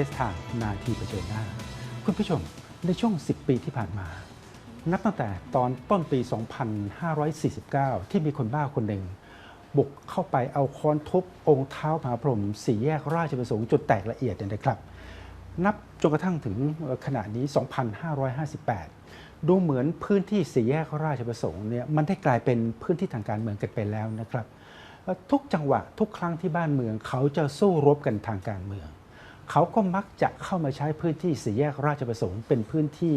ผู้ชมนี่คือเฟสไทม์นาทีเผชิญหน้า คุณผู้ชมในช่วง 10 ปีที่ผ่านมา นับตั้งแต่ตอนต้นปี 2549 ที่มีคนบ้าคนหนึ่ง บุกเข้าไปเอาค้อนทุบองค์เท้ามหาพรหมสี่แยกราชประสงค์จนแตกละเอียดเนี่ยนะครับ นับจนกระทั่งถึงขณะนี้ 2558 ดูเหมือนพื้นที่สี่แยกราชประสงค์เนี่ยมันได้กลายเป็นพื้นที่ทางการเมืองกันไปแล้วนะครับทุกจังหวะทุกครั้งที่บ้านเมืองเขาจะสู้รบกันทางการเมือง เขาก็มักจะเข้ามาใช้พื้นที่สี่แยกราชประสงค์เป็นพื้นที่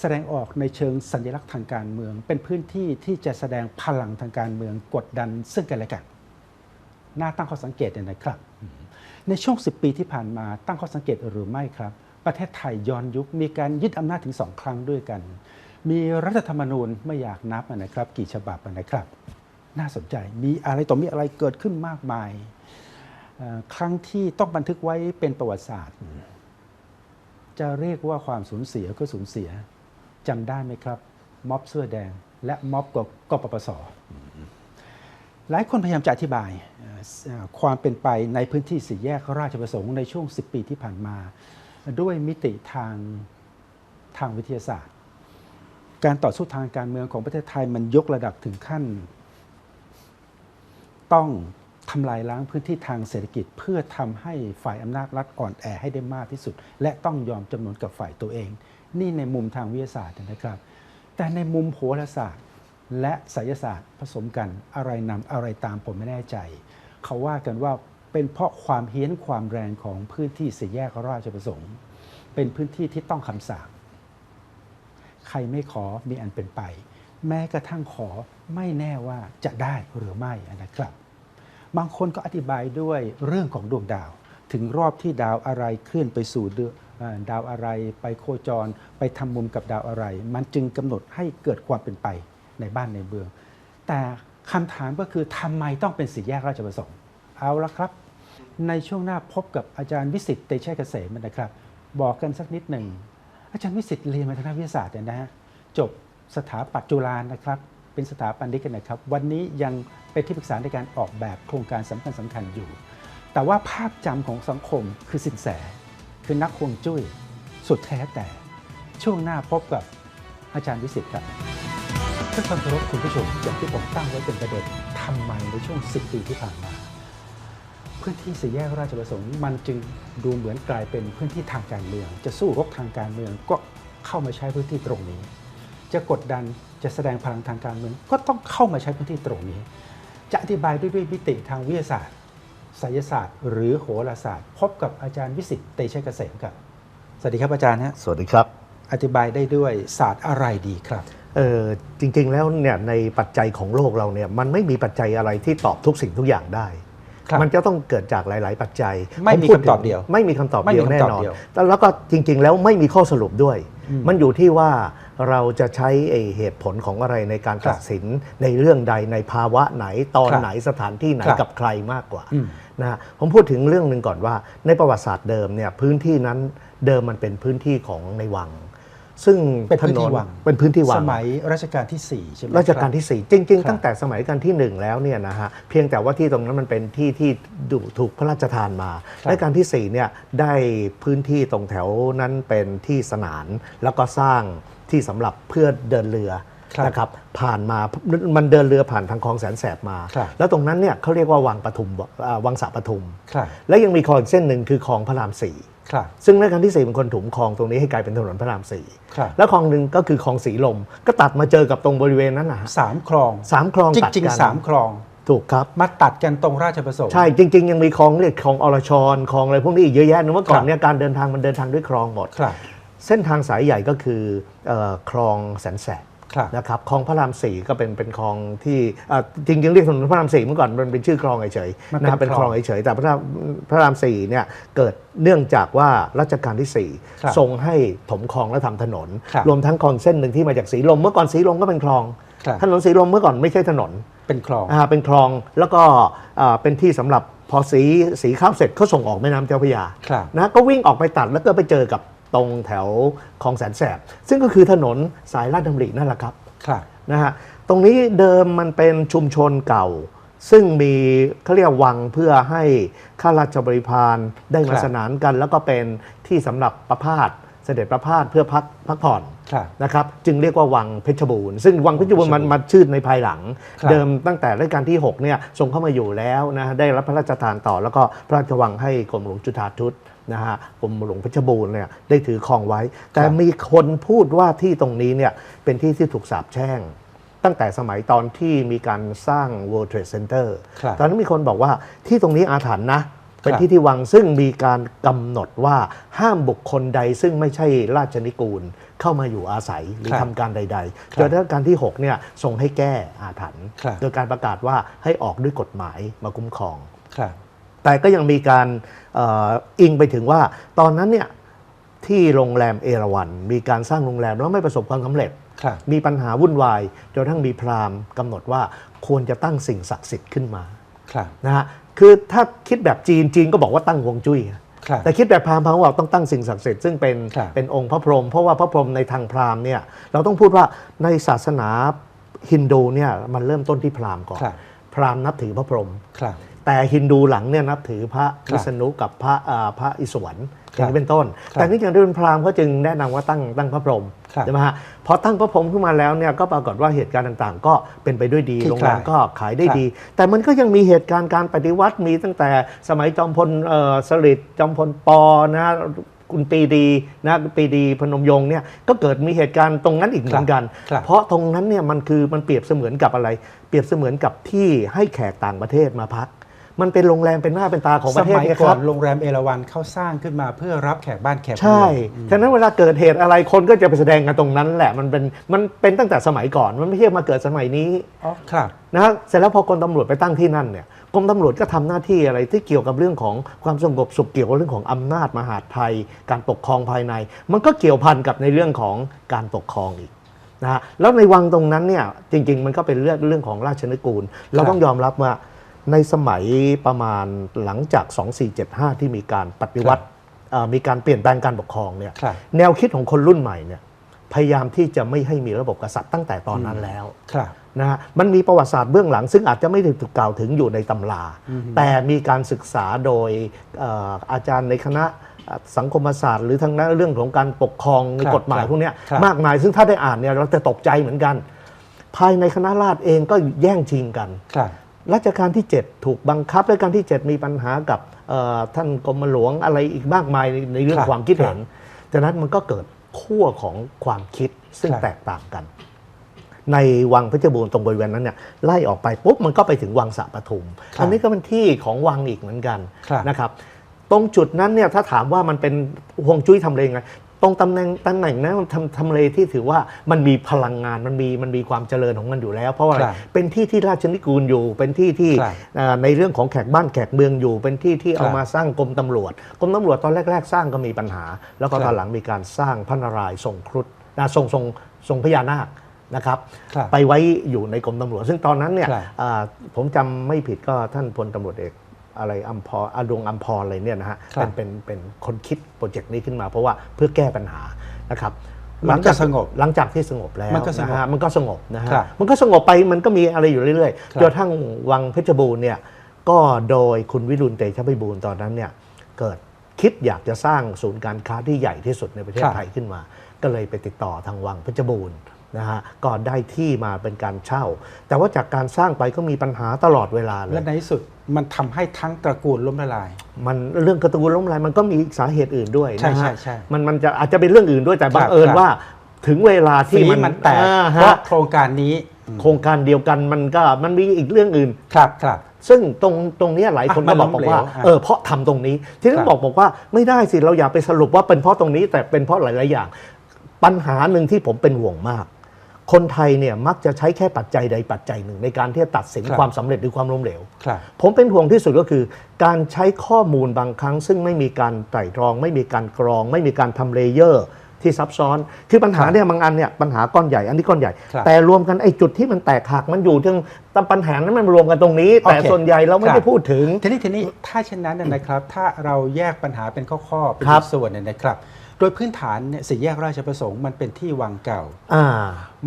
แสดงออกในเชิงสัญลักษณ์ทางการเมือง เป็นพื้นที่ที่จะแสดงพลังทางการเมืองกดดันซึ่งกันและกันน่าตั้งข้อสังเกตเนี่ยนะครับ ในช่วง 10 ปีที่ผ่านมาตั้งข้อสังเกตหรือไม่ครับ ประเทศไทยย้อนยุคมีการยึดอำนาจถึงสองครั้งด้วยกัน มีรัฐธรรมนูญไม่อยากนับนะครับ กี่ฉบับนะครับ น่าสนใจมีอะไรต่อมีอะไรเกิดขึ้นมากมาย ครั้งที่ต้องบันทึกไว้เป็นประวัติศาสตร์ จะเรียกว่าความสูญเสียก็สูญเสียจำได้ไหมครับ ม็อบเสื้อแดง และม็อบกกปปสหลายคนพยายามจะอธิบายความเป็นไปในพื้นที่สี่แยกราชประสงค์ในช่วง 10 ปีที่ผ่านมา ด้วยมิติทางทางวิทยาศาสตร์ การต่อสู้ทางการเมืองของประเทศไทยมันยกระดับถึงขั้น ต้อง ทำลายล้างพื้นที่ทางเศรษฐกิจ เพื่อทำให้ฝ่ายอำนาจรัฐอ่อนแอให้ได้มากที่สุด และต้องยอมจำนวนกับฝ่ายตัวเอง นี่ในมุมทางวิทยาศาสตร์นะครับ แต่ในมุมโหราศาสตร์ และไสยศาสตร์ผสมกันอะไรนำอะไรตามผมไม่แน่ใจ เขาว่ากันว่าเป็นเพราะความเฮี้ยนความแรงของพื้นที่สี่แยกราชประสงค์ เป็นพื้นที่ที่ต้องคำสาปใครไม่ขอมีอันเป็นไป แม้กระทั่งขอไม่แน่ว่าจะได้หรือไม่นะครับ บางคนก็อธิบายด้วยเรื่องของดวงดาว ถึงรอบที่ดาวอะไรเคลื่อนไปสู่เดือนเอ่อดาวอะไร ไปโคจร ไปทำมุมกับดาวอะไร มันจึงกำหนดให้เกิดความเป็นไปในบ้านในเมือง แต่คำถามก็คือทำไมต้องเป็นสี่แยกราชประสงค์เอาละครับ ในช่วงหน้าพบกับอาจารย์วิสิตเตชัยเกษมนะครับ บอกกันสักนิดหนึ่งอาจารย์วิสิตเรียนมาทางด้านวิทยาศาสตร์เนี่ยนะฮะจบสถาปัตจุฬานะครับ เป็นสถาปนิกกันนะครับ วันนี้ยังเป็นที่ปรึกษาในการออกแบบโครงการสำคัญสำคัญอยู่ แต่ว่าภาพจำของสังคมคือสินแส คือนักฮวงจุ้ยสุดแท้แต่ ช่วงหน้าพบกับอาจารย์วิสิตครับท่านความเคารพคุณผู้ชมอย่างที่ผมตั้งไว้เป็นประเด็นทำไมในช่วง 10 ปีที่ผ่านมาพื้นที่สี่แยกราชประสงค์มันจึงดูเหมือนกลายเป็นพื้นที่ทางการเมือง จะสู้รบทางการเมืองก็เข้ามาใช้พื้นที่ตรงนี้ จะกดดันจะแสดงพลังทางการเมืองก็ต้องเข้ามาใช้พื้นที่ตรงนี้ จะอธิบายด้วยด้วยมิติทางวิทยาศาสตร์ไสยศาสตร์ หรือโหราศาสตร์ พบกับอาจารย์วิสิตเตชัยเกษมครับสวัสดีครับอาจารย์ฮะสวัสดีครับ อธิบายได้ด้วยศาสตร์อะไรดีครับเออจริงๆแล้วเนี่ยในปัจจัยของโลกเราเนี่ยมันไม่มีปัจจัยอะไรที่ตอบทุกสิ่งทุกอย่างได้ครับมันจะต้องเกิดจากหลาย ๆ ปัจจัย ไม่มีผพูถึงคำตอบเดียว ไม่มีคำตอบไม่มีเดียวคำแน่ตอบนอนเดียวแต่แล้วก็จริง ๆ แล้วไม่มีข้อสรุปด้วยอืมมันอยู่ที่ว่า เราจะใช้ไอ้เหตุผลของอะไรในการครับตัดสินในเรื่องใดในภาวะไหนตอนครับไหนสถานที่ไหนครับกับใครมากกว่าอืมนะฮะผมพูดถึงเรื่องหนึ่งก่อนว่า ในประวัติศาสตร์เดิมเนี่ยพื้นที่นั้นเดิมมันเป็นพื้นที่ของในวัง ซึ่งเป็นพื้นที่ถวังเป็นพื้นที่วัสงมัยรัชกาลที่4ใช่ไหมรัชกาลคบที่ 4 จริงครับๆตั้งแต่สมัยรัชกาลที่ 1 แล้วเนี่ยนะฮะเพียงแต่ว่าที่ตรงนั้นมันเป็นที่ที่ดูถูกพระราชทานมาครับรัชกาลที่4เนี่ยได้พื้นที่ตรงแถวนั้นเป็นที่สนานแล้วก็สร้าง ที่สำหรับเพื่อเดินเรือครับนะครับผ่านมามันเดินเรือผ่านทางคลองแสนแสบมาครับแล้วตรงนั้นเนี่ยเขาเรียกว่าวังปทุมอ่าวังสระปทุมครับและยังมีคลองอีกเส้นหนึ่งคือคลองพระรามสี่ครับซึ่งรัชกาลที่4เป็นคนถมคลองตรงนี้ให้กลายเป็นถนนพระรามสี่ครับแล้วคลองหนึ่งก็คือคลองสีลม ก็ตัดมาเจอกับตรงบริเวณนั้นนะฮะสามคลองสามคลองจตัดริงกันๆสามคลองถูกครับมาตัดกันตรงราชประสงค์ใช่จริง ๆ ยังมีคลองเรียกคลองอรชรคลองอะไรพวกนี้อีกเยอะแยะนะเมื่อก่อครันบเนี่ยการเดินทางมันเดินทางด้วยคลองหมดครับ เส้นทางสายใหญ่ก็คือเอ่อคลองแสนแสบครับนะครับคลองพระรามสี่ก็เป็นเป็นคลองที่เอ่อจริงๆเรียกถนนพระรามสี่เมื่อก่อนมันเป็นชื่อคลองเฉยมันๆเป็นนะครับเป็นคคลลอองงเฉยๆแต่พระรามพระรามสี่เนี่ยเกิดเนื่องจากว่ารัชกาลที่สี่ครับทรงให้ถมคลองและทำถนนครับรวมทั้งคลองเส้นหนึ่งที่มาจากสีลม เมื่อก่อนสีลมก็เป็นคลองครับถนนสีลมเมื่อก่อนไม่ใช่ถนนเป็นคลองอ่าเป็นคลองแล้วก็อ่าเป็นที่สำหรับพอสีสีข้าวเสร็จเขาส่งออกแม่น้ำเจ้าพระยาครับนะก็วิ่งออกไปตัดแล้วก็ไปเจอกับ ตรงแถวคลองแสนแสบ ซึ่งก็คือถนนสายลาดดำรินั่นแหละครับครับนะฮะตรงนี้เดิมมันเป็นชุมชนเก่า ซึ่งมีเขาเรียกวังเพื่อให้ข้าราชบริพารได้มาครับสนานกัน แล้วก็เป็นที่สำหรับประพาสเสด็จประพาสเพื่อพักพักผ่อนครับนะครับจึงเรียกว่าวังเพชรบูรณ์ซึ่งวังเพชรบูรณ์มันเพชรบูรณ์มาชื่อในภายหลังครับเดิมตั้งแต่รัชกาลที่6เนี่ยทรงเข้ามาอยู่แล้วนะได้รับพระราชทานต่อ แล้วก็พระราชวังให้กรมหลวงจุฑาทุต นะฮะกรมหลวงเพชรบูรณ์เนี่ยได้ถือครองไว้ แต่มีคนพูดว่าที่ตรงนี้เนี่ยเป็นที่ที่ถูกสาปแช่ง ตั้งแต่สมัยตอนที่มีการสร้าง World Trade Center ครับตอนนั้นมีคนบอกว่าที่ตรงนี้อาถรรพ์นะเป็นครับที่ที่วังซึ่งมีการกำหนดว่าห้ามบุคคลใดซึ่งไม่ใช่ราชนิกูลเข้ามาอยู่อาศัยหรือครับทำการใดครับๆจนรัชกาลที่6เนี่ยทรงให้แก้อาถรรพ์ครับโดยการประกาศว่าให้ออกด้วยกฎหมายมาคุ้มครองครับ แต่ก็ยังมีการเอออิงไปถึงว่า ตอนนั้นเนี่ยที่โรงแรมเอราวันมีการสร้างโรงแรมแล้วไม่ประสบความสำเร็จครับมีปัญหาวุ่นวายจนกระทั่งมีพราหมณ์กำหนดว่าควรจะตั้งสิ่งศักดิ์สิทธิ์ขึ้นมาครับนะฮะคือถ้าคิดแบบจีนจีนก็บอกว่าตั้งฮวงจุ้ยครับแต่คิดแบบพราหมณ์พราหมณ์บอกต้องตั้งสิ่งศักดิ์สิทธิ์ซึ่งเป็นครับเป็นองค์พระพรหมเพราะว่าพระพรหมในทางพราหมณ์เนี่ยเราต้องพูดว่าในศาสนาฮินดูเนี่ยมันเริ่มต้นที่พราหมณ์ก่อนครับพราหมณ์นับถือพระพรหมครับ แต่ฮินดูหลังเนี่ยนับถือพระครับวิษณุกับพระอ่าพระอิศวรอครับย่างนี้เป็นต้นครับแต่นี่อย่างที่เป็นพราหมณ์เขาจึงแนะนำว่าตั้งตั้งพระพรหมครับใช่ไหมฮะพอตั้งพระพรหมขึ้นมาแล้วเนี่ยก็ปรากฏว่าเหตุการณ์ต่างๆ ก็เป็นไปด้วยดีคลี่โรงคแรลายมก็ขายได้ครับดี แต่มันก็ยังมีเหตุการณ์การปฏิวัติมีตั้งแต่สมัยจอมพลเอ่อสฤษดิ์จอมพลปอนะคุณปรีดีนะปรีดีพนมยงค์เนี่ยก็เกิดมีเหตุการณ์ตรงนั้นอีกเหมือนกันครับเพราะตรงนั้นเนี่ยมันคือมันเปรียบเสมือนกับอะไร เปรียบเสมือนกับที่ให้แขกต่างประเทศมาพัก มันเป็นโรงแรมเป็นหน้าเป็นตาของประเทศสมัยไงคก่อรันบโรงแรมเอราวันเขาสร้างขึ้นมาเพื่อรับแขกบ้านแขกเมืองใช่อืมฉะนั้นเวลาเกิดเหตุอะไรคนก็จะไปแสดงกันตรงนั้นแหละมันเป็นมันเป็นตั้งแต่สมัยก่อนมันไม่ใช่มาเกิดสมัยนี้อ๋อครับนะฮะเสร็จแล้วพอกรมตำรวจไปตั้งที่นั่นเนี่ยกรมตำรวจก็ทำหน้าที่อะไรที่เกี่ยวกับเรื่องของความสงบสุขเกี่ยวกับเรื่องของอำนาจมหาดไทย การปกครองภายใน มันก็เกี่ยวพันกับในเรื่องของการปกครองอีกนะฮะแล้วในวังตรงนั้นเนี่ยจริง ๆ มันก็เป็นเรื่องเรื่องของราชนิกูล เราต้องยอมรับว่า ในสมัยประมาณหลังจาก 2475 ที่มีการปฏิวัติเอ่อมีการเปลี่ยนแปลงการปกครองเนี่ยครับแนวคิดของคนรุ่นใหม่เนี่ยพยายามที่จะไม่ให้มีระบบกษัตริย์ตั้งแต่ตอนนั้นแล้วครับนะฮะมันมีประวัติศาสตร์เบื้องหลัง ซึ่งอาจจะไม่ได้ถูกกล่าวถึงอยู่ในตำรา แต่มีการศึกษาโดยเอ่ออาจารย์ในคณะเอ่อสังคมศาสตร์หรือทางด้านเรื่องของการปกครองในครับกฎหมายครับพวกเนี้ยครับมากมายซึ่งถ้าได้อ่านเนี่ยเราจะตกใจเหมือนกัน ภายในคณะราษฎรเองก็แย่งชิงกันค รับรัชกาลที่ 7 ถูกบังคับรัชกาลที่ 7 มีปัญหากับเอ่อท่านกรมหลวงอะไรอีกมากมายในในเรื่อคงรับความคิดครับเห็นจากนั้นมันก็เกิดขั้วของความคิดซึ่งครับแตกต่างกัน ในวังเพชรบูรณ์ตรงบริเวณนั้นเนี่ยไล่ออกไปปุ๊บมันก็ไปถึงวังสระปทุมครับอันนี้ก็เป็นที่ของวังอีกเหมือนกันครับนะครับ ตรงจุดนั้นเนี่ยถ้าถามว่ามันเป็นห่วงจุ้ยทำเลไง ตรงตำแหน่งตำแหน่งนั้นมันทำทำเลที่ถือว่ามันมีพลังงานมันมีมันมีความเจริญของมันอยู่แล้ว เพราะว่าอะไรครับเป็นที่ที่ราชนิกูลอยู่ เป็นที่ที่ครับเอ่อในเรื่องของแขกบ้านแขกเมืองอยู่ เป็นที่ที่ครับเอามาสร้างกรมตำรวจกรมตำรวจตอนแรก ๆ สร้างก็มีปัญหา แล้วก็ครับตอนหลังมีการสร้างพระนารายณ์ทรงครุฑนะทรงทรงทรงพญานาคนะครับครับไปไว้อยู่ในกรมตำรวจ ซึ่งตอนนั้นเนี่ยครับ อ่าผมจำไม่ผิดก็ท่านพลตำรวจเอก อะไรอัมพรอดวงอัมพรอะไรเนี่ยนะฮะครับเป็นเป็นเป็นคนคิดโปรเจกต์นี้ขึ้นมาเพราะว่าเพื่อแก้ปัญหานะครับมันก็สงบหลังจากที่สงบแล้วมันก็สงบะฮะมันก็สงบนะฮะครับมันก็สงบไปมันก็มีอะไรอยู่เรื่อยครับๆจนกระทั่งวังเพชรบูรณ์เนี่ยก็โดยคุณวิรุณเตชะพิบูลย์ตอนนั้นเนี่ยเกิดคิดอยากจะสร้างศูนย์การค้าที่ใหญ่ที่สุดในประเทศครับไทยขึ้นมา ก็เลยไปติดต่อทางวังเพชรบูรณ์นะฮะก็ได้ที่มาเป็นการเช่า แต่ว่าจากการสร้างไปก็มีปัญหาตลอดเวลาเลและยในที่สุด มันทำให้ทั้งตระกูลล้มละลาย มันเรื่องกระตูนล้มลายมันก็มีสาเหตุอื่นด้วยใช่นะใช่ฮะใช่มันมันจะอาจจะเป็นเรื่องอื่นด้วยแต่ครับบังเอิญครับว่าถึงเวลาที่ฝีมันมันแตกอ่าเพฮะราะโครงการนี้ โครงการเดียวกันมันก็มันมีอีกเรื่องอื่นครับครับซึ่งตรงตรงเนี้ยหลายคนอะก็บอกมันล้มบอกว่าเหลวอะเออเพราะทำตรงนี้ ที่นั้ครันบบอกบอกว่าไม่ได้สิเราอย่าไปสรุปว่าเป็นเพราะตรงนี้แต่เป็นเพราะหลาย ๆ อย่าง ปัญหาหนึ่งที่ผมเป็นห่วงมาก คนไทยเนี่ยมักจะใช้แค่ปัจจัยใดปัจจัยหนึ่ง ในการที่จะตัดสินครับความสำเร็จหรือความล้มเหลวครับผมเป็นห่วงที่สุดก็คือ การใช้ข้อมูลบางครั้ง ซึ่งไม่มีการไตร่ตรอง ไม่มีการกรอง ไม่มีการทำเลเยอร์ที่ซับซ้อน คือปัญหาครับเนี่ยบางอันเนี่ยปัญหาก้อนใหญ่ อันนี้ก้อนใหญ่ครับแต่รวมกันไอ้จุดที่มันแตกหักมันอยู่ที่ตปัญหานั้นมันรวมกันตรงนี้ แต่โอเคส่วนใหญ่เราไม่ครัได้บพูดถึง ทีนี้ทีนี้ถ้าเช่นนั้นเนี่ยนะครับ ถ้าเราแยกปัญหาเป็นข้อๆเป็นครับส่วนเนี่ยนะครับ โดยพื้นฐานเนี่ยสี่แยกราชประสงค์มันเป็นที่วังเก่า อ่า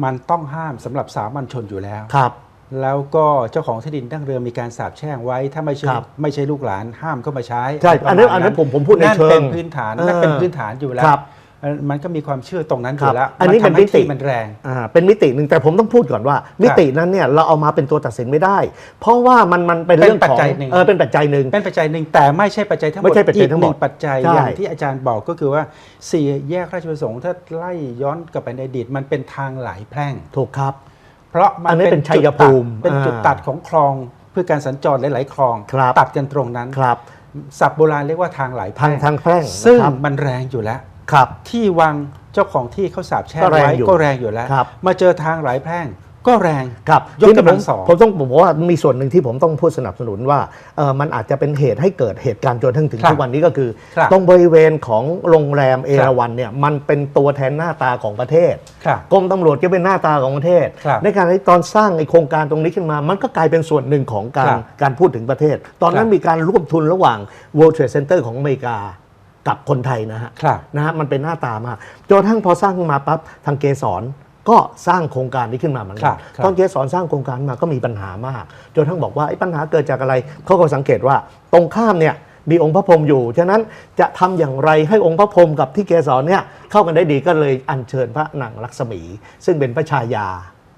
มันต้องห้ามสำหรับสามัญชนอยู่แล้ว ครับ แล้วก็เจ้าของที่ดินดั้งเดิมมีการสาบแช่งไว้ ถ้าไม่ใช่ครับไม่ใช่ลูกหลานห้ามเข้ามาใช้ใช่ประมาณอันนั้นอันนั้นผมผมพูดในนั่นเชิงเป็นพื้นฐานนั่นเป็นเออพื้นฐานอยู่แล้ว ครับเอ่อ มันก็มีความเชื่อตรงนั้นอครัยู่บแล้วอันนี้มัทำให้เป็นมิติที่มันแรงอ่าเป็นมิติหนึ่งแต่ผมต้องพูดก่อนว่า มิตินั้นเนี่ยเราเอามาเป็นตัวตัดสินไม่ได้ เพราะว่ามันมันเป็นเรื่องเป็นปัขจองจัยหนึ่งเออเป็นปัจจัยหนึ่งเป็นปัจจัยหนึ่งแต่ไม่ใช่ปัจจัยทั้งหมดไม่ใช่ปัจจัยทั้งหมดอีกนึ่ปัจจัยใช่อย่างที่อาจารย์บอกก็คือว่าสี่แยกราชประสงค์ถ้าไล่ย้อนกลับไปในอดีตมันเป็นทางหลายแพร่งถูกครับ เพราะมัอันนี้เป็นชัยจุดภูตัดมิเป็นจุดอ่าตัดของคลองเพื่อการสัญจรหลาย ๆ คลองครับตัดกันตรงนั้นครับศัพท์โบราณเรียกว่าทางหลายแพทางร่งทางแพร่งซึ่งนะครับมันแรงอยู่แล้ว ครับ ที่วังเจ้าของที่เขาสาบแช่งก็แรงไว้อยู่ก็แรงอยู่แล้ว ครับ มาเจอทางหลายแพร่งก็แรง ครับยกทีนี้กำลังผมสองผมต้องผมบอกว่ามีส่วนหนึ่งที่ผมต้องพูดสนับสนุนว่าเออมันอาจจะเป็นเหตุให้เกิดเหตุการณ์จนถึงถึงครับทุกวันนี้ก็คือ ครับตรงบริเวณของโรงแรมเอราวันเนี่ยมันเป็นตัวแทนหน้าตาของประเทศครับกรมตำรวจก็เป็นหน้าตาของประเทศ ครับในการที่ตอนสร้างไอโครงการตรงนี้ขึ้นมา มันก็กลายเป็นส่วนหนึ่งของการครับการพูดถึงประเทศ ตอนนั้คนรับ มีการร่วมทุนระหว่าง World Trade Center ของอเมริกา กับคนไทยนะฮะครับนะฮะมันเป็นหน้าตามากจนกระทั่งพอสร้างขึ้นมาปั๊บทางเกสรก็สร้างโครงการนี้ขึ้นมาเหมือนครักันบครับ ตอนเกสรสร้างโครงการมาก็มีปัญหามากจนกระทั้งบอกว่าไอ้ปัญหาเกิดจากอะไรเขาก็สังเกตว่าตรงข้ามเนี่ยมีองค์พระพรหมอยู่ฉะนั้นจะทำอย่างไรให้องค์พระพรหมกับที่เกสรเนี่ยเข้ากันได้ดีก็เลยอัญเชิญพระนางลักษมี ซึ่งเป็นพระชายา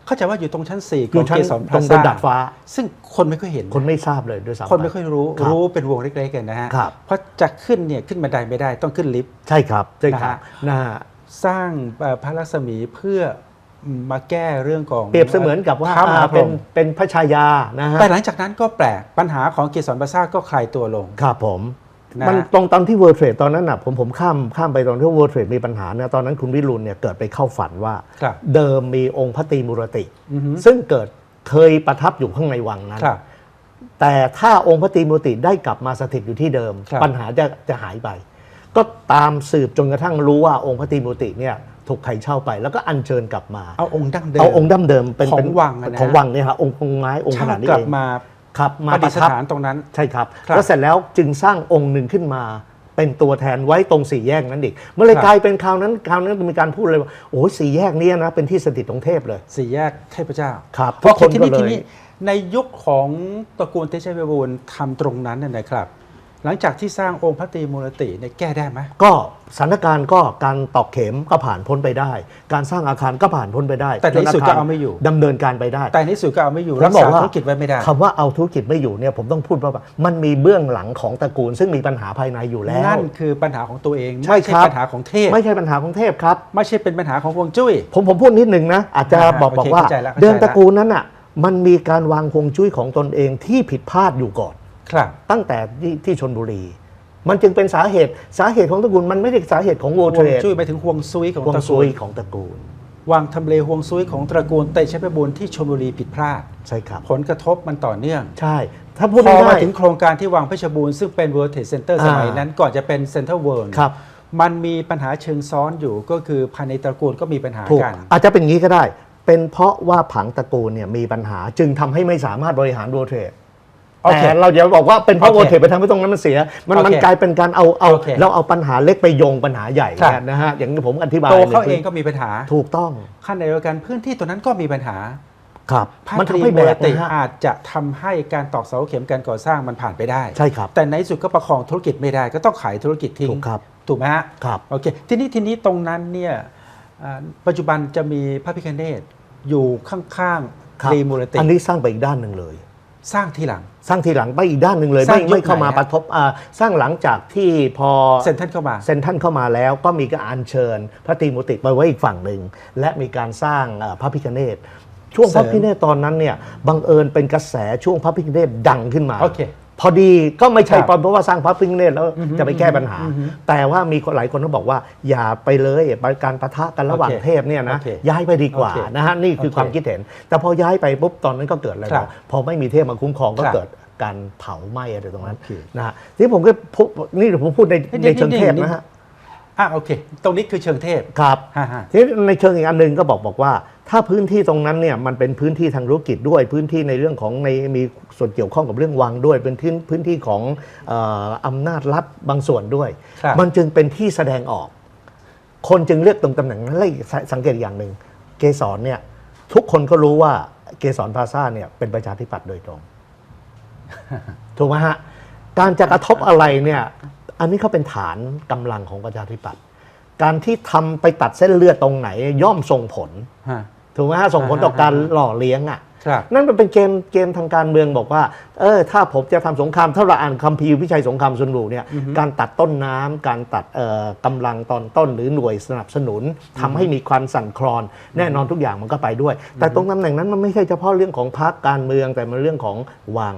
เข้าใจว่าอยู่ตรงชั้น 4 ขอยู่องชั้นเกสรพตรลางบซ่านดาดฟ้า ซึ่งคนไม่ค่อยเห็น คนไม่ทราบเลยด้วยซ้ำคนไม่ค่อยรู้ครับ รู้เป็นวงเล็กๆกันนะฮะ ครับ เพราะจะขึ้นเนี่ยขึ้นบันไดไม่ได้ต้องขึ้นลิฟต์ ใช่ครับใช่ครับนะฮะนะฮะสร้างเอ่อพระลักษมีเพื่อมาแก้เรื่องของเปรียบเสมือนกับว่าท้มหาอ่าพรเป็นหมเป็นพระชายานะฮะแต่หลังจากนั้นก็แปลกปัญหาของเกสรประสาทก็คลายตัวลง ครับผมนะ มันตรงตอนที่ World Trade ตอนนั้นน่ะผมผมข้ามข้ามไปตอนที่ World Trade มีปัญหาเนี่ยตอนนั้นคุณวิรุณเนี่ยเกิดไปเข้าฝันว่า ครับเดิมมีองค์พระตรีมุรติ อือฮึ ซึ่งเกิดเคยประทับอยู่ข้างในวังนั้น ครับ แต่ถ้าองค์พระตรีมุรติได้กลับมาสถิตอยู่ที่เดิม ครับปัญหาจะจะหายไป ก็ตามสืบจนกระทั่งรู้ว่าองค์พระตรีมุรติเนี่ยถูกใครเช่าไป แล้วก็อัญเชิญกลับมาเอาองค์ดั้งเดิม เอาองค์ดั้มเดิมเป็นของเป็นวังอะนะ ของวังเนี่ยฮะองค์องค์ไม้องค์ขช่างนาดนี้กลัเอบงมา ครับมาประปดิระษทับฐานตรงนั้น ใช่ครับครับ แล้วเสร็จแล้วจึงสร้างองค์หนึ่งขึ้นมา เป็นตัวแทนไว้ตรงสี่แยกนั้นอีกเมื่อเลยครับกลายเป็นคราวนั้นคราวนั้นมีการพูดเลยว่าโอ้ยสี่แยกเนี้นะเป็นที่สถิตของเทพเลยสี่แยกเทพเจ้าครับเพราะทุกคนทีนี้ก็เลยทีนี้ในยุคของตระกูลเตชะเวบูลย์ทำตรงนั้นน่ะนะครับ หลังจากที่สร้างองค์พระตรีมูรติเนี่ยแก้ได้ไหมก็สถานการณ์ก็การตอกเข็มก็ผ่านพ้นไปได้ การสร้างอาคารก็ผ่านพ้นไปได้ แต่ในที่สุดจก็เอาไม่อยู่ดำเนินการไปได้ แต่ในที่สุดก็เอาไม่อยู่ผมรักบอษากว่าธุรกิจไว้ไม่ได้คำว่าเอาธุรกิจไม่อยู่เนี่ยผมต้องพูดว่ามันมีเบื้องหลังของตระกูล ซึ่งมีปัญหาภายในอยู่แล้วนั่นคือปัญหาของตัวเองใช่ไม่ใช่ครับปัญหาของเทพ ไม่ใช่ปัญหาของเทพครับ ไม่ใช่เป็นปัญหาของฮวงจุ้ยผมผมพูดนิดนึงนะอาจจะอ่าบอกโอเคบอกว่าเข้าใจแล้วเข้าใจเดิมตระกูลนั้นอะมันมีการวางฮวงจุ้ยของตนเองที่ผิดพลาดอยู่ก่อน ครับ ตั้งแต่ที่ที่ชนบุรี มันจึงเป็นสาเหตุสาเหตุของตระกูลมันไม่ได้สาเหตุของโวฮเทวรงดจุ้ยไปถึงฮวงซุยของฮวงตระซุกูยลของตระกูลวางทำเลฮวงซุยของตระกูลเตชะเวบูลย์ที่ชลบุรีผิดพลาด ใช่ครับ ผลกระทบมันต่อเนื่อง ใช่ ถ้าพูดพอมาง่ายถึงโครงการที่วางเพชรบูรณ์ซึ่งเป็น World Trade Center อ่าสมัยนั้นก่อนจะเป็น Central World ครับ มันมีปัญหาเชิงซ้อนอยู่ก็คือภายในตระกูลก็มีปัญหาๆถูกกัน อาจจะเป็นอย่างนี้ก็ได้ เป็นเพราะว่าผังตระกูลเนี่ยมีปัญหาจึงทำให้ไม่สามารถบริหารโวเทรดโอเค แต่เราอย่าบอกว่าเป็นเพราะโอโวเคเทรดไปทำให้ตรงนั้นมันเสีย มันโอเคมันกลายเป็นการเอาเอาโอเคเราเอาปัญหาเล็กไปโยงปัญหาใหญ่ครับเนี่ยนะฮะอย่างที่ผมอธิบายตัวเขาในเองก็มีปัญหาถูกต้องขั้นในเดียวกันพื้นที่ตัวนั้นก็มีปัญหาครับพระมันตรีทำให้มูแบรกตินะฮะอาจจะทำให้การตอกเสาเข็มการก่อสร้างมันผ่านไปได้ใช่ครับแต่ในที่สุดก็ประคองธุรกิจไม่ได้ก็ต้องขายธุรกิจทิ้งถูกครับถูกไหมฮะครับโอเคทีนี้ทีนี้ตรงนั้นเนี่ยอ่าปัจจุบันจะมีพระพิคเนตอยู่ข้างครับๆตรีมูรติอันนี้สร้างไปอีกด้านหนึ่งเลย สร้างทีหลัง สร้างทีหลังไปอีกด้านหนึ่งเลยสร้าไม่งยุคไม่เข้ามาไหนฮะกระทบอ่าสร้างหลังจากที่พอ เซ็นทรัลเข้ามา เซนทรันเข้ามาแล้วก็มีการอัญเชิญ พระตรีมุติไปไว้อีกฝั่งหนึ่ง และมีการสร้างเอ่อพระพิฆเนศช่วงเสริพมระพิฆเนศตอนนั้นเนี่ยบังเอิญเป็นกระแสช่วงพระพิฆเนศดังขึ้นมา โอเค พอดีก็ไม่ใช่ครับเพราะว่าสร้างพระพิฆเนศแล้วอือฮึจะไปแก้ปัญหาอือฮึแต่ว่ามีคนหลายคนก็บอกว่า อย่าไปเลยการประทะกันระหว่างโอเคเทพเนี่ยนะโอเคย้ายไปดีกว่าโอเคนะฮะนี่คือโอเคความคิดเห็น แต่พอย้ายไปปุ๊บตอนนั้นก็เกิดอะไรครับวะพอไม่มีเทพมาคุ้มครองก็ครับเกิดการเผาไหม้อะไรตรงนั้นโอเคนะฮะที่ผมก็พูดนี่ผมพูดในเฮ้ยในเชิงนี่เทพนี่นะฮะ อะโอเค ตรงนี้คือเชิงเทพ ครับฮ่าฮ่า ทีนี้ในเชิงอีกอันหนึ่งก็บอกบอกว่า ถ้าพื้นที่ตรงนั้นเนี่ยมันเป็นพื้นที่ทางธุรกิจด้วยพื้นที่ในเรื่องของในมีส่วนเกี่ยวข้องกับเรื่องวังด้วย เป็นพื้นพื้นที่ของเอ่ออำนาจรัฐบางส่วนด้วย ครับ มันจึงเป็นที่แสดงออก คนจึงเลือกตรงตำแหน่งนั้นและอีกสังเกตอย่างหนึ่งเกสรเนี่ยทุกคนก็รู้ว่าเกสรพลาซ่าเนี่ยเป็นประชาธิปัตย์โดยตรง ถูกไหมฮะ การจะกระทบอะไรเนี่ย อันนี้เขาเป็นฐานกำลังของประชาธิปัตย์การที่ทำไปตัดเส้นเลือดตรงไหน ย่อมส่งผลฮะถูกไหมฮะส่งผลต่อการหล่อเลี้ยงอะครับนั่นมันเป็นเกมเกมทางการเมืองบอกว่า เออ ถ้าผมจะทำสงครามถ้าเราอ่านคัมภีร์วิชัยสงครามสนุเนี่ย การตัดต้นน้ำการตัดเอ่อกำลังตอนต้น หรือหน่วยสนับสนุนทำให้มีความสั่นคลอน แน่นอนทุกอย่างมันก็ไปด้วย แต่ตรงตำแหน่งนั้นมันไม่ใช่เฉพาะเรื่องของพรรคการเมืองแต่มันเรื่องของวัง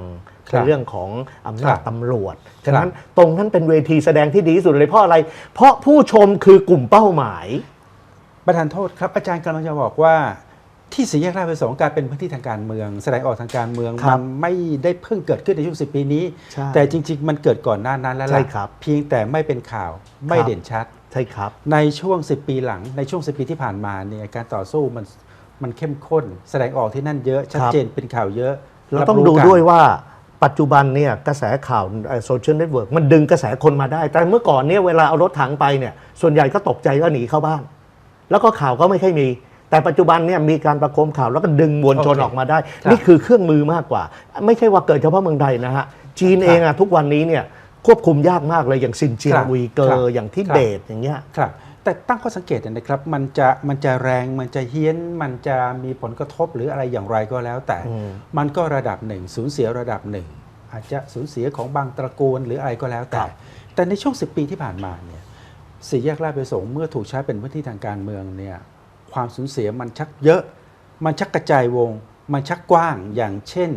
ครับเป็นเรื่องของอำนาจครับตำรวจ ฉะนั้นตรงนั้นเป็นเวทีแสดงที่ดีที่สุดเลยเพราะอะไร เพราะผู้ชมคือกลุ่มเป้าหมาย ประธานโทษครับ อาจารย์กำลังจะบอกว่าที่สี่แยกราชประสงค์กลายเป็นพื้นที่ทางการเมือง แสดงออกทางการเมืองครัมับนไม่ได้เพิ่งเกิดขึ้นในช่วงสิปีนี้ใช่แต่จริง ๆ มันเกิดก่อนหน้านั้นแล้วใช่ล่ะครับเพียงแต่ไม่เป็นข่าวไม่ครับเด่นชัดใช่ครับในช่วง 10 ปีหลังในช่วง 10 ปีที่ผ่านมาเนี่ยการต่อสู้มันมันเข้มข้น แสดงออกที่นั่นเยอะชัดครับเจนเป็นข่าวเยอะเราต้องบดูกันด้วยว่า ปัจจุบันเนี่ยกระแสข่าวโซเชียลเน็ตเวิร์กมันดึงกระแสคนมาได้ แต่เมื่อก่อนเนี่ยเวลาเอารถถังไปเนี่ยส่วนใหญ่ก็ตกใจก็หนีเข้าบ้าน แล้วก็ข่าวก็ไม่ค่อยมี แต่ปัจจุบันเนี่ยมีการประโคมข่าวแล้วก็ดึงมวลชนโอเคออกมาได้ครับนี่คือเครื่องมือมากกว่า ไม่ใช่ว่าเกิดเฉพาะเมืองไทยนะฮะจีนเองอะทุกวันนี้เนี่ยควบคุมยากมากเลยอย่างซินเจียครังบอุยเกอครับร์อย่างทิเบตอย่างเงี้ยครับ แต่ตั้งข้อสังเกตนะครับมันจะมันจะแรงมันจะเฮี้ยน มันจะมีผลกระทบหรืออะไรอย่างไรก็แล้ว แต่อืมมันก็ระดับหนึ่งสูญเสียระดับหนึ่งอาจจะสูญเสียของบางตระกูลหรืออะไรก็แล้วแต่ครับแต่ในช่วง 10 ปีที่ผ่านมาเนี่ยสี่แยกราชประสงค์เมื่อถูกใช้เป็นพื้นที่ทางการเมืองเนี่ยความสูญเสียมันชักเยอะ มันชักกระจายวง มันชักกว้างอย่างเช่น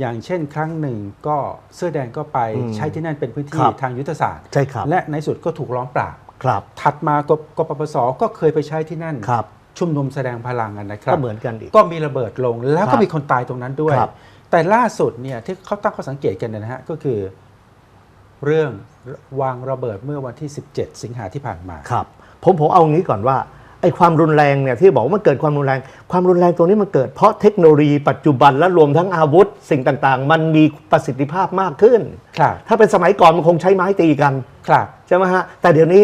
อย่างเช่น ครั้งหนึ่งก็เสื้อแดงก็ไปอืมใช้ที่นั่นเป็นพื้นคที่รับทางยุทธศาสตร์ใช่ครับและในสุดก็ถูกล้อมปราบ ครับถัดมากกปปสก็เคยไปใช้ที่นั่นครับ ชุมนุมแสดงพลังกันนะครับก็เหมือนกันอีกก็มีระเบิดลงแล้วคก็รับมีคนตายตรงนั้นด้วยครับแต่ล่าสุดเนี่ยที่เขาตั้งข้อสังเกตกันนะฮะก็คือเรื่องวางระเบิดเมื่อวันที่ 17 สิงหาที่ผ่านมาครับผมผมเอางี้ก่อนว่าไอ้ความรุนแรงเนี่ยที่บอกว่ามันเกิดความรุนแรง ความรุนแรงตรงนี้มันเกิดเพราะเทคโนโลยีปัจจุบันและรวมทั้งอาวุธ สิ่งต่างๆ มันมีประสิทธิภาพมากขึ้นครับถ้าเป็นสมัยก่อนมันคงใช้ไม้ตีกัน ครับใช่ไหมฮะ แต่เดี๋ยวนี้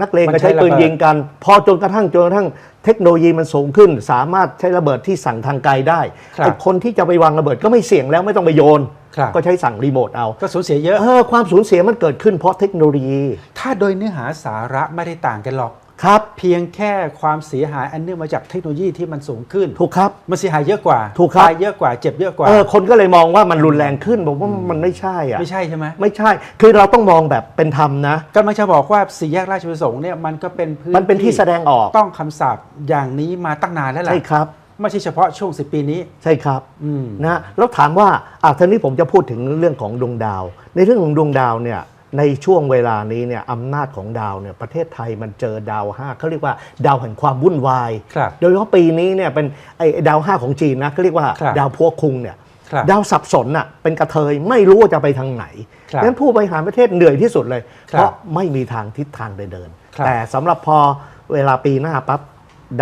นักเลงมันก็ใช้ใช้ปืนระเบิดยิงกัน พอจนกระทั่งจนกระทั่งเทคโนโลยีมันสูงขึ้น สามารถใช้ระเบิดที่สั่งทางไกลได้ครับไอ้คนที่จะไปวางระเบิดก็ไม่เสี่ยงแล้วไม่ต้องไปโยน ครับ ก็ใช้สั่งรีโมทเอาก็สูญเสียเยอะ เออความสูญเสียมันเกิดขึ้นเพราะเทคโนโลยี ถ้าโดยเนื้อหาสาระไม่ได้ต่างกันหรอก ครับเพียงแค่ความเสียหายอันเนื่องมาจากเทคโนโลยีที่มันสูงขึ้น ถูกครับ มันเสียหายเยอะกว่าถูกครับ ตายเยอะกว่าเจ็บเยอะกว่า เออคนก็เลยมองว่ามันรุนแรงขึ้นบอกว่ามันไม่ใช่อะไม่ใช่ใช่ไหมไม่ใช่ คือเราต้องมองแบบเป็นธรรมนะ กำลังจะบอกว่าสี่แยกราชประสงค์เนี่ยมันก็เป็นพื้นมันเป็นที่แสดงออก ต้องคำสาปอย่างนี้มาตั้งนานแล้วแหละใช่ครับ ไม่ใช่เฉพาะช่วงสิปีนี้ ใช่ครับอืม นะแล้วถามว่าอะทีนี้ผมจะพูดถึงเรื่องของดวงดาว ในเรื่องของดวงดาวเนี่ย ในช่วงเวลานี้เนี่ยอำนาจของดาวเนี่ยประเทศไทยมันเจอดาวห้าเขาเรียกว่าดาวแห่งความวุ่นวายครับโดยเฉพาะปีนี้เนี่ยเป็นไอ้ดาวห้าของจีนนะเขาเรียกว่าครับดาวพัวคุงเนี่ยครับดาวสับสนน่ะเป็นกระเทยไม่รู้ว่าจะไปทางไหนครับงั้นผู้บริหารประเทศเหนื่อยที่สุดเลยครับเพราะไม่มีทางทิศทางใดเดินครับแต่สำหรับพอเวลาปีหน้าปั๊บ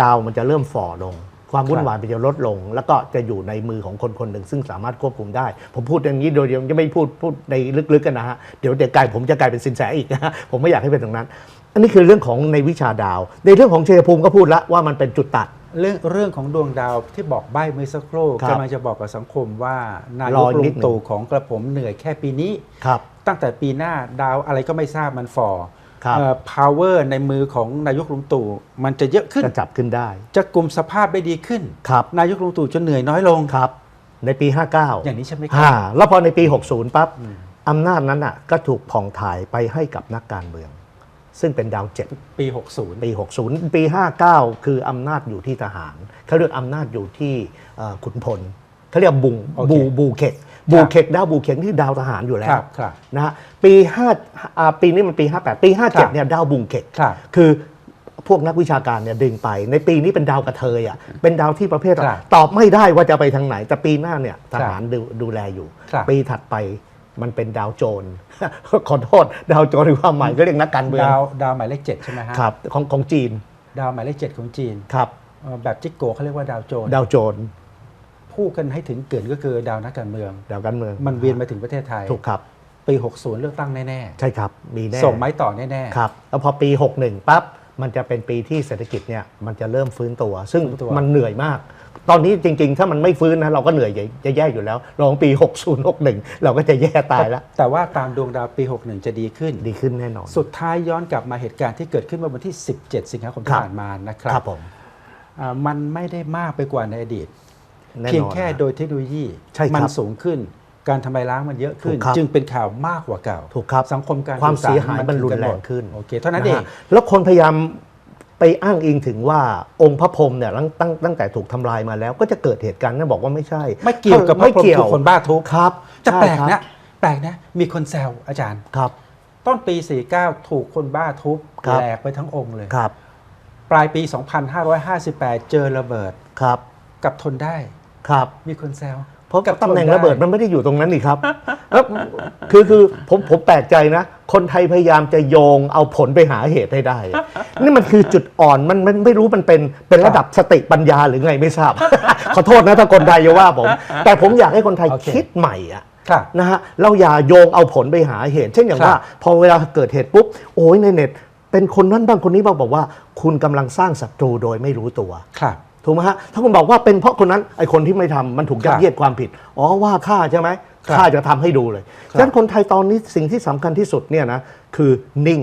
ดาวมันจะเริ่มฝ่อลง ความวุ่นวายมันจะลดลง แล้วก็จะอยู่ในมือของคนคนหนึ่งซึ่งสามารถควบคุมได้ ผมพูดอย่างนี้โดยเดียวจะไม่พูดพูดในลึกๆกันนะฮะเดี๋ยวเดี๋ยวกลายผมจะกลายเป็นสินแสอีกนะฮะผมไม่อยากให้เป็นตรงนั้น อันนี้คือเรื่องของในวิชาดาว ในเรื่องของเชยภูมิก็พูดแล้วว่ามันเป็นจุดตัดเรื่องเรื่องของดวงดาวที่บอกใบ้เมื่อสักครู่ครับกำลังจะบอกกับสังคมว่า นายรกออีกลุนิงดหนึ่งตู่ของกระผมเหนื่อยแค่ปีนี้ครับตั้งแต่ปีหน้าดาวอะไรก็ไม่ทราบมันฝ่อครับเอ่อ power ในมือของนายกลุงตู่มันจะเยอะขึ้นจะจับขึ้นได้ จะกลุ่มสภาพได้ดีขึ้นครับนายกลุงตู่จะเหนื่อยน้อยลงครับ ในปี 59 อย่างนี้ใช่ไหมครัอ่าบแล้วพอในปี 60 ปั๊บอำนาจนั้นอะก็ถูกผ่องถ่ายไปให้กับนักการเมือง ซึ่งเป็นดาวเจ็ดปี 60 ปี 60 ปี 59 คืออำนาจอยู่ที่ทหารเขาเรียกอำนาจอยู่ที่เอ่อขุนพลเขาเรียกบุงโอเคบูบูเขก บูเขกดาวบูเขกที่ดาวทหารอยู่แล้ครัวบครับนะฮะปี5อ่าปีนี้มันปี 58 ปีครับ57เนี่ยดาวบุงเขกครับคือพวกนักวิชาการเนี่ยดึงไป ในปีนี้เป็นดาวกระเทยอะเป็นดาวที่ประเภทครับตอบไม่ได้ว่าจะไปทางไหน แต่ปีหน้าเนี่ยทครับหารดูดูแลอยู่ครับปีถัดไปมันเป็นดาวโจรขอโทษ ดาวโจรหรือความหมายก็เรียกนักการเมืองดาวดาวหมายเลขเจ็ดใช่ไหมฮะครับของของจีน ดาวหมายเลขเจ็ดของจีนครับเอ่อแบบจิกโกเขาเรียกว่าดาวโจรดาวโจร พูดกันให้ถึงเกินก็คือดาวนักการเมือง ดาวการเมืองมันเวียนมาถึงประเทศไทยถูกครับปี 60 เลือกตั้งแน่ใช่ครับมีแน่ๆส่งไม้ต่อแน่ครับแล้วพอปี 61ปั๊บมันจะเป็นปีที่เศรษฐกิจเนี่ยมันจะเริ่มฟื้นตัว ซึ่งฟื้นตัวมันเหนื่อยมาก ตอนนี้จริง ๆ ถ้ามันไม่ฟื้นนะเราก็เหนื่อยจะแย่อยู่แล้วลองปี 60 61 เราก็จะแย่ตายแล้ว แต่ว่าตามดวงดาวปี 61 จะดีขึ้นดีขึ้นแน่นอน สุดท้ายย้อนกลับมาเหตุการณ์ที่เกิดขึ้นเมื่อวันที่ 17 สิงหาคมครัที่บผ่านมานะครับครับผมอ่ามันไม่ได้มากไปกว่าในอดีตแน่นอน เพียงแค่นะโดยเทคโนโลยีใช่ครับมันสูงขึ้น การทำลายล้างมันเยอะขึ้นถูกครับจึงเป็นข่าวมากกว่าเก่าถูกครับสังคมการความสื่อสเสียหายมันถึรุนกัแรหมงดขึ้นโอเคเท่านั้นเองะฮะแล้วคนพยายามไปอ้างอิงถึงว่าองค์พระพรหมเนี่ยตั้งตั้งตั้งแต่ถูกทำลายมาแล้วก็จะเกิดเหตุการณ์นั่นบอกว่าไม่ใช่ ไม่เกี่ยวกับพระไม่พรหมเกี่ยวคือคนบ้าทุกข์ครับแต่ใช่แปลกครับนะแปลกนะ มีคนแซวอาจารย์ครับ ต้นปี 49 ถูกคนบ้าทุบครับแหลกไปทั้งองค์เลยครับ ปลายปี 2558 เจอระเบิดครับ กับทนได้ ครับ มีคนแซว เพราะกับตำแหน่งทนได้ระเบิดมันไม่ได้อยู่ตรงนั้นนี่ครับแล้วคือคือผมผมแปลกใจนะ คนไทยพยายามจะโยงเอาผลไปหาเหตุให้ได้อะนี่มันคือจุดอ่อนมันมันไม่รู้มันเป็นเป็นระดับสติปัญญาหรือไงไม่ทราบ ขอโทษนะถ้าคนไทยจะว่าผม แต่ผมอยากให้คนไทยโอเคคิดใหม่อะครับนะฮะเราอย่าโยงเอาผลไปหาเหตุ เช่นอย่างครับว่า พอเวลาเกิดเหตุปุ๊บโอ้ยในเน็ต เป็นคนนั้นบ้างคนนี้บ้างบอกว่า คุณกำลังสร้างศัตรูโดยไม่รู้ตัวครับ ถูกไหมฮะถ้าคุณบอกว่าเป็นเพราะคนนั้นไอ้คนที่ไม่ทำมันถูกยัคดรับเยียดความผิดอ๋อว่าฆ่าใช่ไหมครับฆ่าจะทำให้ดูเลยครับฉะนั้นคนไทยตอนนี้สิ่งที่สำคัญที่สุดเนี่ยนะคือนิ่ง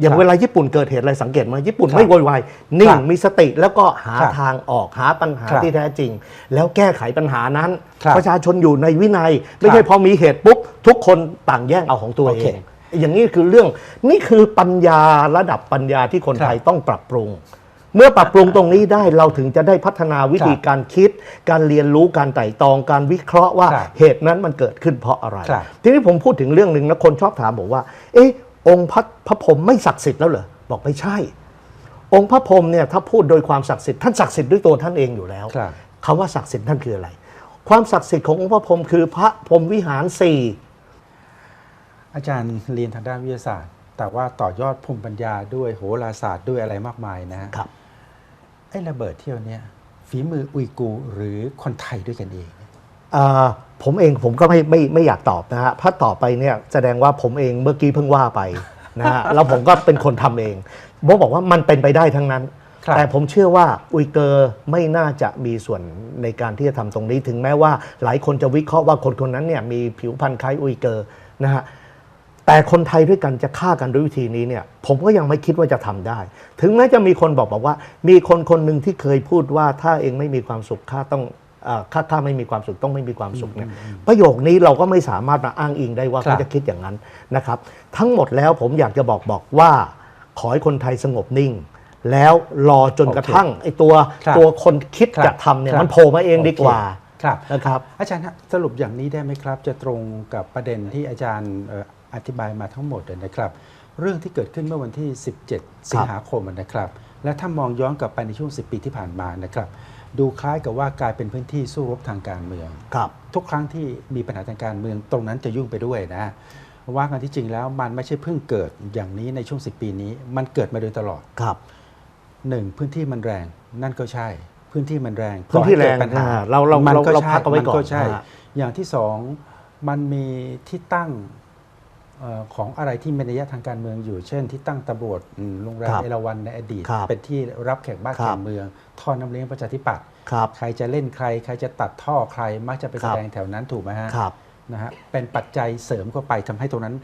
อย่าคงรับเวลาญี่ปุ่นเกิดเหตุอะไรสังเกตไหมญี่ปุ่นครับไม่โวยวายนิ่คงรับมีสติแล้วก็หาครับทางออกหาปัญหาครับที่แท้จริง แล้วแก้ไขปัญหานั้นครับประชาชนอยู่ในวินัย ไม่คใช่รับพอมีเหตุปุ๊บ ทุกคนต่างแย่งเอาของตัวโอเอเคงอย่างนี้คือเรื่องนี่คือปัญญาระดับปัญญาที่คนครับไทยต้องปรับปรุง เมื่อปรับปรุงตรงนี้ได้เราถึงจะได้พัฒนาวิธีครับการคิด การเรียนรู้การไต่ตองการวิเคราะห์ว่าครับเหตุนั้นมันเกิดขึ้นเพราะอะไร ครับ ทีนี้ผมพูดถึงเรื่องหนึ่งนะคนชอบถามบอกว่า เอ๊ะองค์พระพระพรหมไม่ศักดิ์สิทธิ์แล้วเหรอบอกไม่ใช่ องค์พระพรหมเนี่ยถ้าพูดโดยความศักดิ์สิทธิ์ท่านศักดิ์สิทธิ์ด้วยตัวท่านเองอยู่แล้ว ครับ คำว่าศักดิ์สิทธิ์ท่านคืออะไร ความศักดิ์สิทธิ์ขององค์พระพรหมคือพระพรหมวิหารสี่ อาจารย์เรียนทางด้านวิทยาศาสตร์ แต่ว่าต่อยอดภูมิปัญญาด้วยโหราศาสตร์ด้วยอะไรมากมายนะฮะครับ ไอ้ระเบิดเที่ยวเนี้ยฝีมืออุยกูร์หรือคนไทยด้วยกันเองอ่าผมเองผมก็ไม่ไม่ไม่อยากตอบนะฮะถ้าตอบไปเนี่ยแสดงว่าผมเองเมื่อกี้เพิ่งว่าไปนะฮะแล้วผมก็เป็นคนทำเองผมบอกว่ามันเป็นไปได้ทั้งนั้นครับแต่ผมเชื่อว่าอุยเกอร์ไม่น่าจะมีส่วนในการที่จะทำตรงนี้ ถึงแม้ว่าหลายคนจะวิเคราะห์ว่าคนคนนั้นเนี่ยมีผิวพรรณคล้ายอุยเกอร์นะฮะ แต่คนไทยด้วยกันจะฆ่ากันด้วยวิธีนี้เนี่ยผมก็ยังไม่คิดว่าจะทำได้ ถึงแม้จะมีคนบอกบอกว่า มีคนคนหนึ่งที่เคยพูดว่าถ้าเองไม่มีความสุขข้าต้องเอ่อข้าถ้าไม่มีความสุขต้องไม่มีความสุขเนี่ยประโยคนี้เราก็ไม่สามารถมาอ้างอิงได้ว่าครับเขาจะคิดอย่างนั้นนะครับ ทั้งหมดแล้วผมอยากจะบอกบอกว่าขอให้คนไทยสงบนิ่ง แล้วรอจนกระทั่งไอ้ตัวครับตัวคนคิดครับจะทำเนี่ยครับมันโผล่มาเองดีกว่าโอเคครับนะครับอาจารย์ฮะสรุปอย่างนี้ได้ไหมครับ จะตรงกับประเด็นที่อาจารย์เอ่ออธิบายมาทั้งหมดเลยนะครับ เรื่องที่เกิดขึ้นเมื่อวันที่ 17 สิงหาคมนะครับ และถ้ามองย้อนกลับไปในช่วง 10 ปีที่ผ่านมานะครับ ดูคล้ายกับว่ากลายเป็นพื้นที่สู้รบทางการเมืองครับทุกครั้งที่มีปัญหาทางการเมืองตรงนั้นจะยุ่งไปด้วยนะว่ากันที่จริงแล้วมันไม่ใช่เพิ่งเกิดอย่างนี้ในช่วง 10 ปีนี้ มันเกิดมาโดยตลอดครับหนึ่งพื้นที่มันแรงนั่นก็ใช่ พื้นที่มันแรงพื้นที่แรงก่อให้เกิดปัญหาอ่าเราเรามันเราก็เราใช่พักเอาไว้มันก่อนก็ใช่นะฮะอย่างที่สองมันมีที่ตั้งเอ่อ ของอะไรที่มีนัยทางการเมืองอยู่ เช่น ที่ตั้งตำรวจอืมโรงแรมครับเอราวันในอดีตครับเป็นที่รับแขกบ้านครัแขบกเมืองท่อน้ำเลี้ยงประชาธิปัตย์ครับใครจะเล่นใคร ใครจะตัดท่อใครมักจะไปคแสรับดงแถวนั้นถูกไหมฮะครับนะฮะเป็นปัจจัยเสริมเข้าไปทำให้ตรงนั้น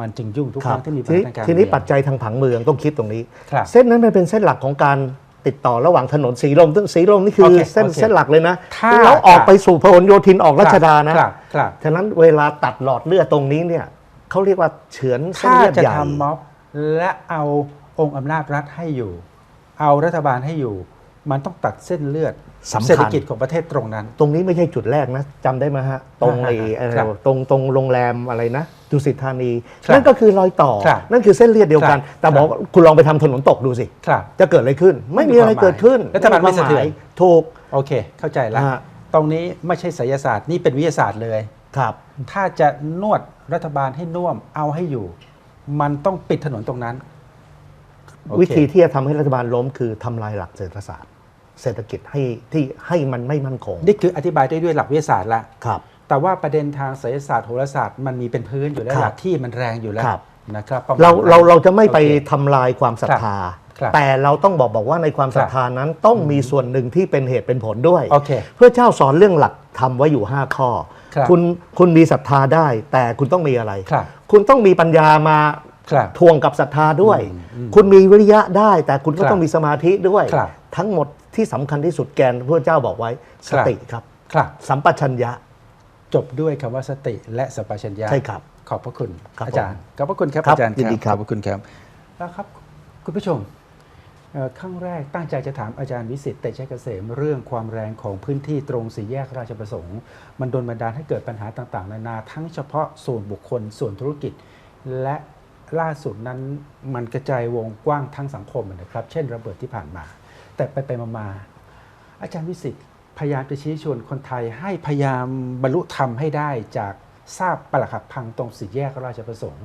มันจึงยุ่งทุกคครัรั้บงที่มีปัญทีนี้หาทางการทีนี้เมืองปัจจัยทางผังเมืองต้องคิดตรงนี้ครับเส้นนั้นมันเป็นเส้นหลักของการติดต่อระหว่างถนนสีลมซึ่งสีลมนี่คือโอเคเส้นโอเคเส้นหลักเลยนะถ้าแล้วออกครับไปสู่พหลโยธินออกรัชดานะครับครับฉะนั้นเวลาตัดหลอดเลือดตรงนี้เนี่ย เขาเรียกว่าเฉือนเส้นถ้าเลือดจะใหญ่ ทำม็อบและเอาองค์อำนาจรัฐให้อยู่ เอารัฐบาลให้อยู่ มันต้องตัดเส้นเลือดสำคัญ เศรษฐกิจของประเทศตรงนั้น ตรงนี้ไม่ใช่จุดแรกนะจำได้ไหมฮะ ตรงไอ้ครับเอ่อครับตรงตรงโรงแรมอะไรนะดุสิตธานี ครับนั่นก็คือรอยต่อ ครับนั่นคือเส้นเลือดเดียวกัน ครับ แต่บอกว่าคุณลองไปทำถนนตกดูสิ ครับ จะเกิดอะไรขึ้น ไม่ไม่มีมีอะไรความหมายเกิดขึ้นรัฐบาลไม่สะเทือน ควาหายถูก โอเค เข้าใจแล้วฮะตรงนี้ไม่ใช่ไสยศาสตร์นี่เป็นวิทยาศาสตร์เลย ครับ ถ้าจะนวดรัฐบาลให้น่วมเอาให้อยู่ มันต้องปิดถนนตรงนั้นโอเควิธีที่จะทำให้รัฐบาลล้มคือทำลายหลักเศรษฐศาสตร์ เศรษฐกิจให้ที่ให้มันไม่มั่นคงนี่คืออธิบายได้ด้วยหลักวิทยาศาสตร์ละครับ แต่ว่าประเด็นทางไสยศาสตร์โหราศาสตร์มันมีเป็นพื้นอยู่แล้วครับหลักที่มันแรงอยู่แล้วครับนะครับประมณเรานั้นเราเราจะไม่ไปโอเคทำลายความศรัทธาครับแต่เราต้องบอกบอกว่าในความศรัทธานั้นต้องมีส่วนหนึ่งที่เป็นเหตุเป็นผลด้วยโอเคเพื่อเจ้าสอนเรื่องหลักทำไว้อยู่ 5 ข้อ ครับคุณคุณมีศรัทธาได้ แต่คุณต้องมีอะไรครับคุณต้องมีปัญญามาครับทวงกับศรัทธาด้วยอืมอืมคุณมีวิริยะได้ แต่คุณก็ครับต้องมีสมาธิด้วยครับทั้งหมดที่สำคัญที่สุดแกนพระเจ้าบอกไว้สครับติครับครับ สัมปชัญญะ จบด้วยคำว่าสติและสัมปชัญญะใช่ครับ ขอบพระคุณครับอาจารย์ขอบพระคุณครับครับอาจารย์ยินดีครับขอบพระคุณครับแล้วครับคุณผู้ชม เอ่อข้งแรกตั้งใจจะถามอาจารย์วิสิตเตชะเกษมเรื่องความแรงของพื้นที่ตรงสี่แยกราชประสงค์ มันโดนบันดาลให้เกิดปัญหาต่างๆ นานาทั้งเฉพาะส่วนบุคคลส่วนธุรกิจ และล่าสุดนั้นมันกระจายวงกว้างทั้งสังคมนะครับ เช่นระเบิดที่ผ่านมา แต่ไปไปมาอาจารย์วิสิตพยายามจะชี้ชวนคนไทยให้พยายามบรรลุธรรมให้ได้จากทราบปลักหักพังตรงสี่แยกราชประสงค์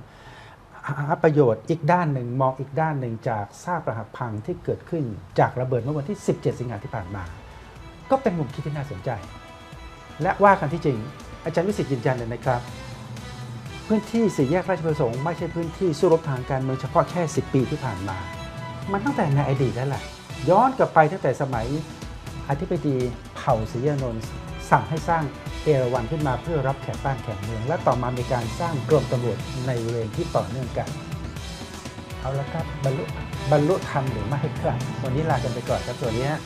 หาประโยชน์อีกด้านหนึ่งมองอีกด้านหนึ่งจากซากปรักหักพังที่เกิดขึ้นจากระเบิดเมื่อวันที่ 17 สิงหาที่ผ่านมา ก็เป็นมุมคิดที่น่าสนใจ และว่ากันที่จริง อาจารย์วิสิทธิ์ยืนยันเลยนะครับ พื้นที่สี่แยกราชประสงค์ไม่ใช่พื้นที่สู้รบทางการเมืองเฉพาะแค่ 10 ปีที่ผ่านมา มันตั้งแต่ในอดีตแล้วแหละย้อนกลับไปตั้งแต่สมัยอธิบดีเผ่าศรียานนท์ สั่งให้สร้างเอราวัณขึ้นมาเพื่อรับแขกบ้านแขกเมือง และต่อมามีการสร้างกรมตำรวจในบริเวรที่ต่อเนื่องกัน เอาละครับบรรลุบรรลุธรรมหรือไม่ครับวันนี้ลากันไปก่อนครับสวัสดีฮะ